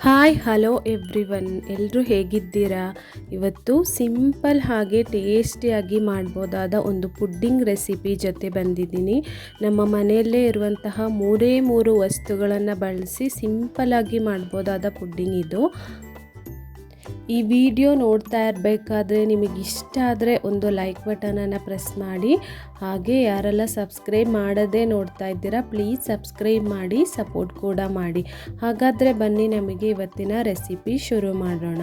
Hi hello every one ಎಲ್ಲರೂ ಹೇಗಿದ್ದೀರಾ? ಇವತ್ತು ಸಿಂಪಲ್ ಹಾಗೆ ಟೇಸ್ಟಿಯಾಗಿ ಮಾಡ್ಬೋದಾದ ಒಂದು ಪುಡ್ಡಿಂಗ್ ರೆಸಿಪಿ ಜೊತೆ ಬಂದಿದ್ದೀನಿ. ನಮ್ಮ ಮನೆಯಲ್ಲೇ ಇರುವಂತಹ ಮೂರೇ ಮೂರು ವಸ್ತುಗಳನ್ನು ಬಳಸಿ ಸಿಂಪಲ್ಲಾಗಿ ಮಾಡ್ಬೋದಾದ ಪುಡ್ಡಿಂಗ್ ಇದು. ಈ ವಿಡಿಯೋ ನೋಡ್ತಾ ಇರಬೇಕಾದ್ರೆ ನಿಮಗೆ ಇಷ್ಟ ಆದರೆ ಒಂದು ಲೈಕ್ ಬಟನನ್ನು ಪ್ರೆಸ್ ಮಾಡಿ. ಹಾಗೆ ಯಾರೆಲ್ಲ ಸಬ್ಸ್ಕ್ರೈಬ್ ಮಾಡದೇ ನೋಡ್ತಾ ಇದ್ದೀರಾ, ಪ್ಲೀಸ್ ಸಬ್ಸ್ಕ್ರೈಬ್ ಮಾಡಿ, ಸಪೋರ್ಟ್ ಕೂಡ ಮಾಡಿ. ಹಾಗಾದರೆ ಬನ್ನಿ ನಮಗೆ ಇವತ್ತಿನ ರೆಸಿಪಿ ಶುರು ಮಾಡೋಣ.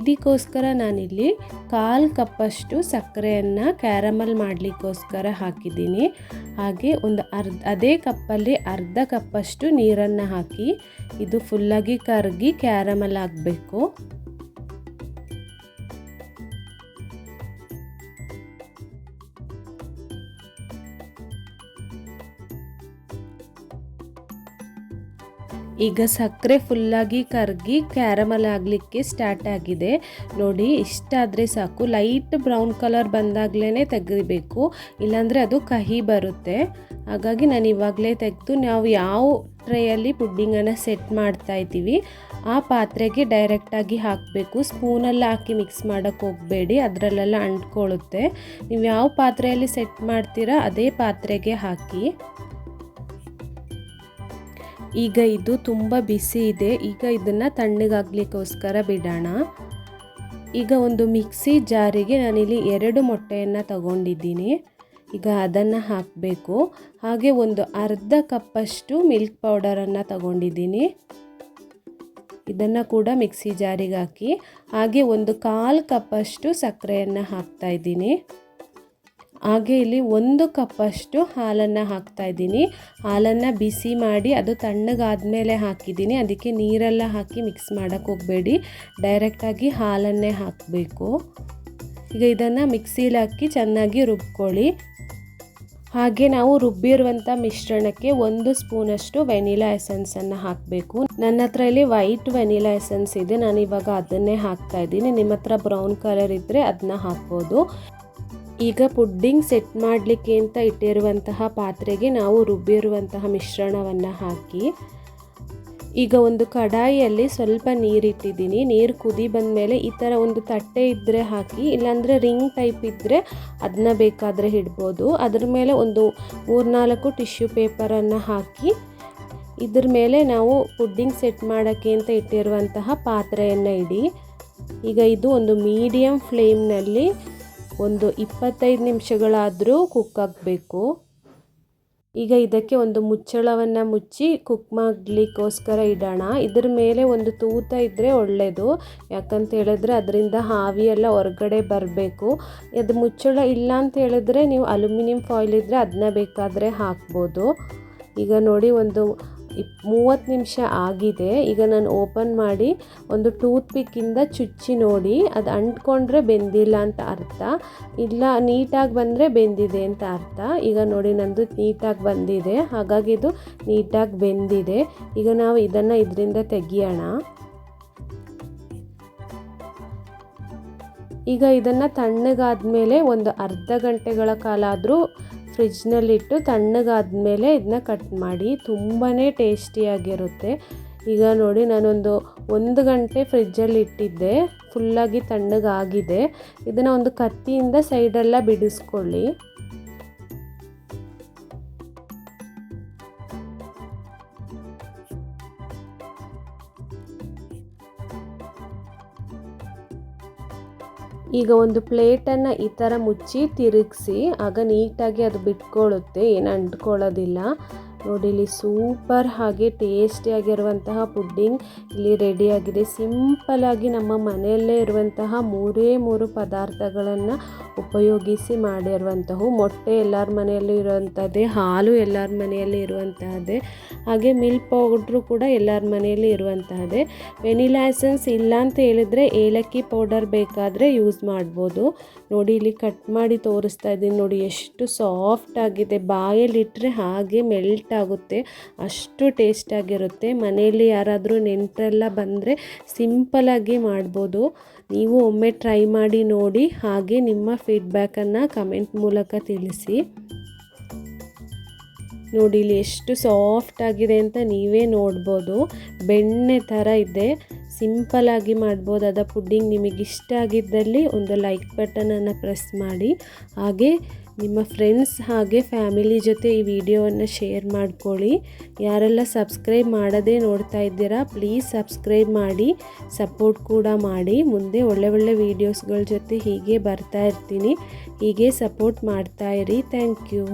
ಇದಕ್ಕೋಸ್ಕರ ನಾನಿಲ್ಲಿ ಕಾಲು ಕಪ್ಪಷ್ಟು ಸಕ್ಕರೆಯನ್ನು ಕ್ಯಾರಮಲ್ ಮಾಡಲಿಕ್ಕೋಸ್ಕರ ಹಾಕಿದ್ದೀನಿ. ಹಾಗೆ ಒಂದು ಅರ್ಧ, ಅದೇ ಕಪ್ಪಲ್ಲಿ ಅರ್ಧ ಕಪ್ಪಷ್ಟು ನೀರನ್ನು ಹಾಕಿ, ಇದು ಫುಲ್ಲಾಗಿ ಕರಗಿ ಕ್ಯಾರಮಲ್ ಆಗಬೇಕು. ಈಗ ಸಕ್ಕರೆ ಫುಲ್ಲಾಗಿ ಕರಗಿ ಕ್ಯಾರಮಲ್ ಆಗಲಿಕ್ಕೆ ಸ್ಟಾರ್ಟ್ ಆಗಿದೆ. ನೋಡಿ, ಇಷ್ಟಾದರೆ ಸಾಕು. ಲೈಟ್ ಬ್ರೌನ್ ಕಲರ್ ಬಂದಾಗಲೇ ತೆಗಿಬೇಕು ಇಲ್ಲಾಂದರೆ ಅದು ಕಹಿ ಬರುತ್ತೆ. ಹಾಗಾಗಿ ನಾನು ಇವಾಗಲೇ ತೆಗೆದು ನಾವು ಯಾವ ಟ್ರೇಯಲ್ಲಿ ಪುಡ್ಡಿಂಗನ್ನು ಸೆಟ್ ಮಾಡ್ತಾ ಇದ್ದೀವಿ, ಆ ಪಾತ್ರೆಗೆ ಡೈರೆಕ್ಟಾಗಿ ಹಾಕಬೇಕು. ಸ್ಪೂನಲ್ಲಿ ಹಾಕಿ ಮಿಕ್ಸ್ ಮಾಡೋಕ್ಕೆ ಹೋಗಬೇಡಿ, ಅದರಲ್ಲೆಲ್ಲ ಅಂಟ್ಕೊಳ್ಳುತ್ತೆ ನೀವು ಯಾವ ಪಾತ್ರೆಯಲ್ಲಿ ಸೆಟ್ ಮಾಡ್ತೀರಾ, ಅದೇ ಪಾತ್ರೆಗೆ ಹಾಕಿ. ಈಗ ಇದು ತುಂಬ ಬಿಸಿ ಇದೆ. ಈಗ ಇದನ್ನು ತಣ್ಣಗಾಗಲಿಕ್ಕೋಸ್ಕರ ಬಿಡೋಣ. ಈಗ ಒಂದು ಮಿಕ್ಸಿ ಜಾರಿಗೆ ನಾನಿಲ್ಲಿ ಎರಡು ಮೊಟ್ಟೆಯನ್ನು ತಗೊಂಡಿದ್ದೀನಿ. ಈಗ ಅದನ್ನು ಹಾಕಬೇಕು. ಹಾಗೆ ಒಂದು ಅರ್ಧ ಕಪ್ಪಷ್ಟು ಮಿಲ್ಕ್ ಪೌಡರನ್ನು ತಗೊಂಡಿದ್ದೀನಿ. ಇದನ್ನು ಕೂಡ ಮಿಕ್ಸಿ ಜಾರಿಗೆ ಹಾಕಿ, ಹಾಗೆ ಒಂದು ಕಾಲು ಕಪ್ಪಷ್ಟು ಸಕ್ಕರೆಯನ್ನು ಹಾಕ್ತಾ ಇದ್ದೀನಿ. ಹಾಗೆ ಇಲ್ಲಿ ಒಂದು ಕಪ್ಪಷ್ಟು ಹಾಲನ್ನು ಹಾಕ್ತಾ ಇದ್ದೀನಿ. ಹಾಲನ್ನು ಬಿಸಿ ಮಾಡಿ ಅದು ತಣ್ಣಗಾದ ಮೇಲೆ ಹಾಕಿದ್ದೀನಿ. ಅದಕ್ಕೆ ನೀರೆಲ್ಲ ಹಾಕಿ ಮಿಕ್ಸ್ ಮಾಡೋಕ್ಕೆ ಹೋಗಬೇಡಿ. ಡೈರೆಕ್ಟಾಗಿ ಹಾಲನ್ನೇ ಹಾಕಬೇಕು. ಈಗ ಇದನ್ನು ಮಿಕ್ಸಿಲಿ ಹಾಕಿ ಚೆನ್ನಾಗಿ ರುಬ್ಕೊಳ್ಳಿ. ಹಾಗೆ ನಾವು ರುಬ್ಬಿರುವಂಥ ಮಿಶ್ರಣಕ್ಕೆ ಒಂದು ಸ್ಪೂನಷ್ಟು ವೆನಿಲಾ ಎಸೆನ್ಸನ್ನು ಹಾಕಬೇಕು. ನನ್ನ ಹತ್ರ ಇಲ್ಲಿ ವೈಟ್ ವೆನಿಲಾ ಎಸೆನ್ಸ್ ಇದೆ. ನಾನು ಇವಾಗ ಅದನ್ನೇ ಹಾಕ್ತಾ ಇದ್ದೀನಿ. ನಿಮ್ಮ ಹತ್ರ ಬ್ರೌನ್ ಕಲರ್ ಇದ್ದರೆ ಅದನ್ನ ಹಾಕ್ಬೋದು. ಈಗ ಪುಡ್ಡಿಂಗ್ ಸೆಟ್ ಮಾಡಲಿಕ್ಕೆ ಅಂತ ಇಟ್ಟಿರುವಂತಹ ಪಾತ್ರೆಗೆ ನಾವು ರುಬ್ಬಿರುವಂತಹ ಮಿಶ್ರಣವನ್ನು ಹಾಕಿ, ಈಗ ಒಂದು ಕಡಾಯಿಯಲ್ಲಿ ಸ್ವಲ್ಪ ನೀರಿಟ್ಟಿದ್ದೀನಿ. ನೀರು ಕುದಿ ಬಂದಮೇಲೆ ಈ ಥರ ಒಂದು ತಟ್ಟೆ ಇದ್ದರೆ ಹಾಕಿ, ಇಲ್ಲಾಂದರೆ ರಿಂಗ್ ಟೈಪ್ ಇದ್ದರೆ ಅದನ್ನ ಬೇಕಾದರೆ ಇಡ್ಬೋದು. ಅದ್ರ ಮೇಲೆ ಒಂದು ಮೂರ್ನಾಲ್ಕು ಟಿಶ್ಯೂ ಪೇಪರನ್ನು ಹಾಕಿ, ಇದ್ರ ಮೇಲೆ ನಾವು ಪುಡ್ಡಿಂಗ್ ಸೆಟ್ ಮಾಡೋಕ್ಕೆ ಅಂತ ಇಟ್ಟಿರುವಂತಹ ಪಾತ್ರೆಯನ್ನು ಇಡಿ. ಈಗ ಇದು ಒಂದು ಮೀಡಿಯಮ್ ಫ್ಲೇಮ್ನಲ್ಲಿ ಒಂದು ಇಪ್ಪತ್ತೈದು ನಿಮಿಷಗಳಾದರೂ ಕುಕ್ ಆಗಬೇಕು. ಈಗ ಇದಕ್ಕೆ ಒಂದು ಮುಚ್ಚಳವನ್ನು ಮುಚ್ಚಿ ಕುಕ್ ಮಾಡಲಿಕ್ಕೋಸ್ಕರ ಇಡೋಣ. ಇದ್ರ ಮೇಲೆ ಒಂದು ತೂತ ಇದ್ದರೆ ಒಳ್ಳೆಯದು ಯಾಕಂತ ಹೇಳಿದ್ರೆ ಅದರಿಂದ ಹಾವಿ ಎಲ್ಲ ಹೊರಗಡೆ ಬರಬೇಕು. ಅದು ಮುಚ್ಚಳ ಇಲ್ಲ ಅಂತ ಹೇಳಿದ್ರೆ ನೀವು ಅಲ್ಯೂಮಿನಿಯಂ ಫಾಯಿಲ್ ಇದ್ದರೆ ಅದನ್ನ ಬೇಕಾದರೆ ಹಾಕ್ಬೋದು. ಈಗ ನೋಡಿ ಒಂದು ಇಪ್ ಮೂವತ್ತು ನಿಮಿಷ ಆಗಿದೆ. ಈಗ ನಾನು ಓಪನ್ ಮಾಡಿ ಒಂದು ಟೂತ್ ಪಿಕ್ಕಿಂದ ಚುಚ್ಚಿ ನೋಡಿ, ಅದು ಅಂಟ್ಕೊಂಡ್ರೆ ಬೆಂದಿಲ್ಲ ಅಂತ ಅರ್ಥ? ಇಲ್ಲ, ನೀಟಾಗಿ ಬಂದರೆ ಬೆಂದಿದೆ ಅಂತ ಅರ್ಥ? ಈಗ ನೋಡಿ, ನಂದು ನೀಟಾಗಿ ಬಂದಿದೆ. ಹಾಗಾಗಿ ಇದು ನೀಟಾಗಿ ಬೆಂದಿದೆ. ಈಗ ನಾವು ಇದನ್ನು ಇದರಿಂದ ತೆಗಿಯೋಣ. ಈಗ ಇದನ್ನು ತಣ್ಣಗಾದ ಮೇಲೆ ಒಂದು ಅರ್ಧ ಗಂಟೆಗಳ ಕಾಲ ಆದರೂ ಫ್ರಿಜ್ನಲ್ಲಿಟ್ಟು ತಣ್ಣಗಾದ್ಮೇಲೆ ಇದನ್ನ ಕಟ್ ಮಾಡಿ ತುಂಬಾ ಟೇಸ್ಟಿಯಾಗಿರುತ್ತೆ. ಈಗ ನೋಡಿ ನಾನೊಂದು ಒಂದು ಗಂಟೆ ಫ್ರಿಜ್ಜಲ್ಲಿ ಇಟ್ಟಿದ್ದೆ. ಫುಲ್ಲಾಗಿ ತಣ್ಣಗಾಗಿದೆ. ಇದನ್ನು ಒಂದು ಕತ್ತಿಯಿಂದ ಸೈಡೆಲ್ಲ ಬಿಡಿಸ್ಕೊಳ್ಳಿ. ಈಗ ಒಂದು ಪ್ಲೇಟನ್ನು ಈ ಥರ ಮುಚ್ಚಿ ತಿರುಗಿಸಿ ಆಗ ನೀಟಾಗಿ ಅದು ಬಿಟ್ಕೊಳ್ಳುತ್ತೆ ಏನು ಅಂಟ್ಕೊಳ್ಳೋದಿಲ್ಲ. ನೋಡಿ, ಇಲ್ಲಿ ಸೂಪರ್ ಹಾಗೆ ಟೇಸ್ಟಿಯಾಗಿರುವಂತಹ ಪುಡ್ಡಿಂಗ್ ಇಲ್ಲಿ ರೆಡಿಯಾಗಿದೆ ಸಿಂಪಲಾಗಿ ನಮ್ಮ ಮನೆಯಲ್ಲೇ ಇರುವಂತಹ ಮೂರೇ ಮೂರು ಪದಾರ್ಥಗಳನ್ನು ಉಪಯೋಗಿಸಿ ಮಾಡಿರುವಂತಹ ಮೊಟ್ಟೆ ಎಲ್ಲರ ಮನೆಯಲ್ಲೂ ಇರುವಂಥದ್ದೇ ಹಾಲು ಎಲ್ಲರ ಮನೆಯಲ್ಲಿ ಇರುವಂತಹದ್ದೇ, ಹಾಗೆ ಮಿಲ್ಕ್ ಪೌಡ್ರು ಕೂಡ ಎಲ್ಲರ ಮನೆಯಲ್ಲಿ ಇರುವಂತಹದ್ದೇ. ವೆನಿಲಾ ಎಸೆನ್ಸ್ ಇಲ್ಲ ಅಂತ ಹೇಳಿದರೆ ಏಲಕ್ಕಿ ಪೌಡರ್ ಬೇಕಾದರೆ ಯೂಸ್ ಮಾಡ್ಬೋದು. ನೋಡಿ, ಇಲ್ಲಿ ಕಟ್ ಮಾಡಿ ತೋರಿಸ್ತಾ ಇದ್ದೀನಿ. ನೋಡಿ, ಎಷ್ಟು ಸಾಫ್ಟ್ ಆಗಿದೆ. ಬಾಯಲ್ಲಿಟ್ಟರೆ ಹಾಗೆ ಮೆಲ್ಟ್ ಆಗುತ್ತೆ. ಅಷ್ಟು ಟೇಸ್ಟಾಗಿರುತ್ತೆ ಮನೆಯಲ್ಲಿ ಯಾರಾದರೂ ನೆಂಟರೆಲ್ಲ ಬಂದರೆ ಸಿಂಪಲಾಗಿ ಮಾಡ್ಬೋದು. ನೀವು ಒಮ್ಮೆ ಟ್ರೈ ಮಾಡಿ ನೋಡಿ, ಹಾಗೆ ನಿಮ್ಮ ಫೀಡ್ಬ್ಯಾಕನ್ನು ಕಮೆಂಟ್ ಮೂಲಕ ತಿಳಿಸಿ. ನೋಡಿ, ಇಲ್ಲಿ ಎಷ್ಟು ಸಾಫ್ಟ್ ಆಗಿದೆ ಅಂತ ನೀವೇ ನೋಡ್ಬೋದು. ಬೆಣ್ಣೆ ಥರ ಇದೆ. ಸಿಂಪಲ್ ಆಗಿ ಮಾಡ್ಬೋದಾದ ಪುಡ್ಡಿಂಗ್ ನಿಮಗೆ ಇಷ್ಟ ಆಗಿದ್ದಲ್ಲಿ ಒಂದು ಲೈಕ್ ಬಟನನ್ನು ಪ್ರೆಸ್ ಮಾಡಿ. ಹಾಗೆ ನಿಮ್ಮ ಫ್ರೆಂಡ್ಸ್ ಹಾಗೆ ಫ್ಯಾಮಿಲಿ ಜೊತೆ ಈ ವಿಡಿಯೋವನ್ನು ಶೇರ್ ಮಾಡ್ಕೊಳ್ಳಿ. ಯಾರೆಲ್ಲ ಸಬ್ಸ್ಕ್ರೈಬ್ ಮಾಡದೇ ನೋಡ್ತಾ ಇದ್ದೀರಾ ಪ್ಲೀಸ್ ಸಬ್ಸ್ಕ್ರೈಬ್ ಮಾಡಿ. ಸಪೋರ್ಟ್ ಕೂಡ ಮಾಡಿ. ಮುಂದೆ ಒಳ್ಳೆ ಒಳ್ಳೆ ವೀಡಿಯೋಸ್ಗಳ ಜೊತೆ ಹೀಗೆ ಬರ್ತಾ ಇರ್ತೀನಿ. ಹೀಗೆ ಸಪೋರ್ಟ್ ಮಾಡ್ತಾ ಇರಿ. Thank you